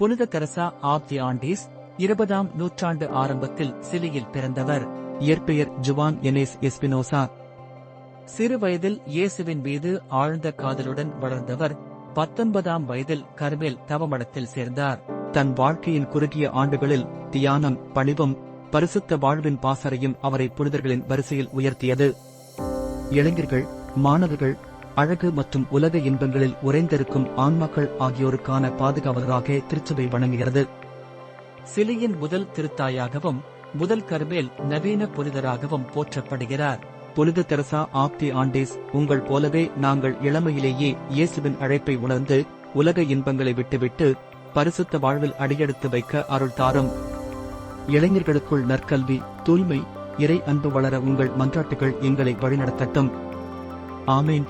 புனித Teresa of the Andes இருபதாம் நூற்றாண்டு ஆரம்பத்தில் சிலியில் பிறந்தவர். இயற்பெயர் ஜுவான் எனேஸ் எஸ்பினோசா. சிறு வயதில் இயேசுவின் மீது ஆழ்ந்த காதலுடன் வளர்ந்தவர் பத்தொன்பதாம் வயதில் கர்மேல் தவமடத்தில் சேர்ந்தார். தன் வாழ்க்கையின் குறுகிய ஆண்டுகளில் தியானம் பணிவும் பரிசுத்த வாழ்வின் பாசறையும் அவரை புனிதர்களின் வரிசையில் உயர்த்தியது. இளைஞர்கள் மாணவர்கள் அழகு மற்றும் உலக இன்பங்களில் உறைந்திருக்கும் ஆன்மாக்கள் ஆகியோருக்கான பாதுகாவலராக திருச்சபை வணங்குகிறது. சிலியின் முதல் திருத்தாயாகவும் முதல் கருமேல் நவீன புனிதராகவும் போற்றப்படுகிறார். புனித தெரசா ஆப்தி ஆண்டேஸ் உங்கள் போலவே நாங்கள் இளமையிலேயே இயேசுவின் அழைப்பை உணர்ந்து உலக இன்பங்களை விட்டுவிட்டு பரிசுத்த வாழ்வில் அடியெடுத்து வைக்க அருள் தாரும். இளைஞர்களுக்குள் நற்கல்வி தூய்மை இறை அன்பு வளர உங்கள் மன்றாட்டுகள் எங்களை வழிநடத்தட்டும். ஆமீன்.